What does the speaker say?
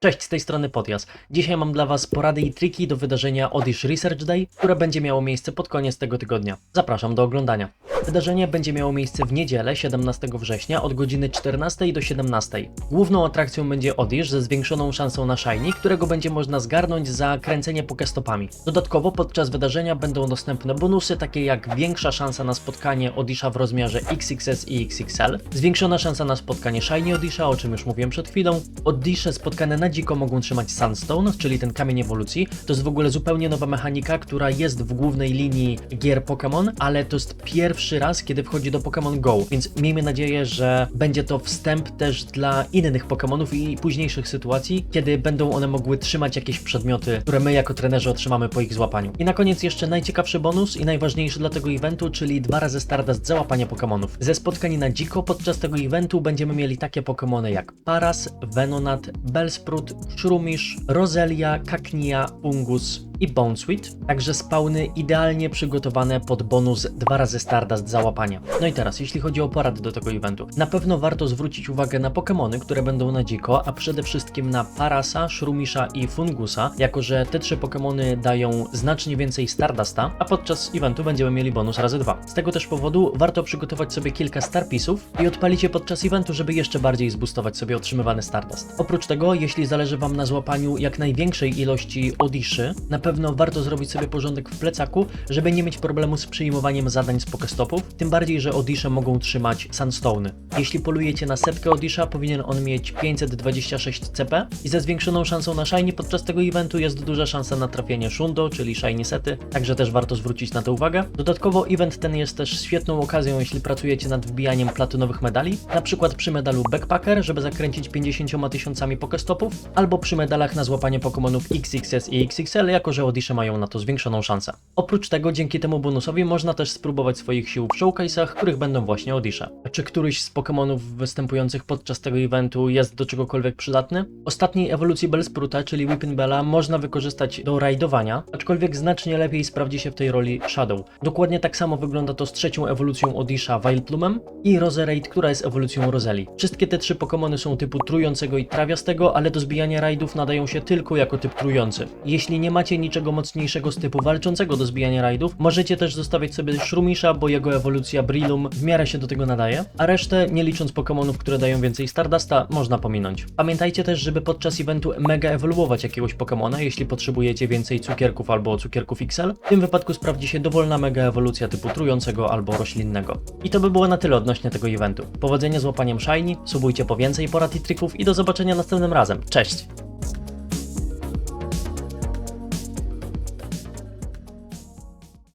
Cześć, z tej strony Podjas. Dzisiaj mam dla Was porady i triki do wydarzenia Odish Research Day, które będzie miało miejsce pod koniec tego tygodnia. Zapraszam do oglądania. Wydarzenie będzie miało miejsce w niedzielę 17 września od godziny 14 do 17. Główną atrakcją będzie Odish ze zwiększoną szansą na Shiny, którego będzie można zgarnąć za kręcenie Pokestopami. Dodatkowo podczas wydarzenia będą dostępne bonusy takie jak większa szansa na spotkanie Odisha w rozmiarze XXS i XXL, zwiększona szansa na spotkanie Shiny Odisha, o czym już mówiłem przed chwilą. Odishe spotkane na dziko mogą trzymać Sandstone, czyli ten kamień ewolucji. To jest w ogóle zupełnie nowa mechanika, która jest w głównej linii gier Pokémon, ale to jest pierwszy raz, kiedy wchodzi do Pokémon Go, więc miejmy nadzieję, że będzie to wstęp też dla innych Pokémonów i późniejszych sytuacji, kiedy będą one mogły trzymać jakieś przedmioty, które my jako trenerzy otrzymamy po ich złapaniu. I na koniec jeszcze najciekawszy bonus i najważniejszy dla tego eventu, czyli dwa razy Stardust za łapanie Pokémonów. Ze spotkań na dziko podczas tego eventu będziemy mieli takie Pokémony jak Paras, Venonat, Bellsprout, Shroomish, Roselia, Cacnea, Fungus i Bonesweet, także spawny idealnie przygotowane pod bonus dwa razy Stardust za łapanie. No i teraz, jeśli chodzi o porady do tego eventu, na pewno warto zwrócić uwagę na Pokémony, które będą na dziko, a przede wszystkim na Parasa, Shroomisha i Fungusa, jako że te trzy Pokémony dają znacznie więcej Stardusta, a podczas eventu będziemy mieli bonus razy dwa. Z tego też powodu warto przygotować sobie kilka Starpisów i odpalić je podczas eventu, żeby jeszcze bardziej zboostować sobie otrzymywany Stardust. Oprócz tego, jeśli zależy Wam na złapaniu jak największej ilości Odiszy, na pewno warto zrobić sobie porządek w plecaku, żeby nie mieć problemu z przyjmowaniem zadań z Pokestopów, tym bardziej, że Odisze mogą trzymać Sandstone'y. Jeśli polujecie na setkę Odisha, powinien on mieć 526 CP i ze zwiększoną szansą na Shiny podczas tego eventu jest duża szansa na trafienie Shundo, czyli Shiny Sety, także też warto zwrócić na to uwagę. Dodatkowo event ten jest też świetną okazją, jeśli pracujecie nad wbijaniem platynowych medali, na przykład przy medalu Backpacker, żeby zakręcić 50 tysiącami Pokestopów, albo przy medalach na złapanie Pokémonów XXS i XXL, jako że Odisha mają na to zwiększoną szansę. Oprócz tego, dzięki temu bonusowi można też spróbować swoich sił w showcase'ach, których będą właśnie Odisha. A czy któryś z Pokémonów występujących podczas tego eventu jest do czegokolwiek przydatny? Ostatniej ewolucji Bellspruta, czyli Whipping Bella, można wykorzystać do rajdowania, aczkolwiek znacznie lepiej sprawdzi się w tej roli Shadow. Dokładnie tak samo wygląda to z trzecią ewolucją Odisha Vileplume'em i Roserade, która jest ewolucją Roseli. Wszystkie te trzy Pokémony są typu trującego i trawiastego, ale do zbijania rajdów nadają się tylko jako typ trujący. Jeśli nie macie niczego mocniejszego z typu walczącego do zbijania rajdów, możecie też zostawić sobie Shroomisha, bo jego ewolucja Brilum w miarę się do tego nadaje, a resztę, nie licząc Pokémonów, które dają więcej Stardusta, można pominąć. Pamiętajcie też, żeby podczas eventu mega ewoluować jakiegoś Pokémona, jeśli potrzebujecie więcej cukierków albo cukierków XL. W tym wypadku sprawdzi się dowolna mega ewolucja typu trującego albo roślinnego. I to by było na tyle odnośnie tego eventu. Powodzenia z łapaniem Shiny, subujcie po więcej porad i trików i do zobaczenia następnym razem. Cześć!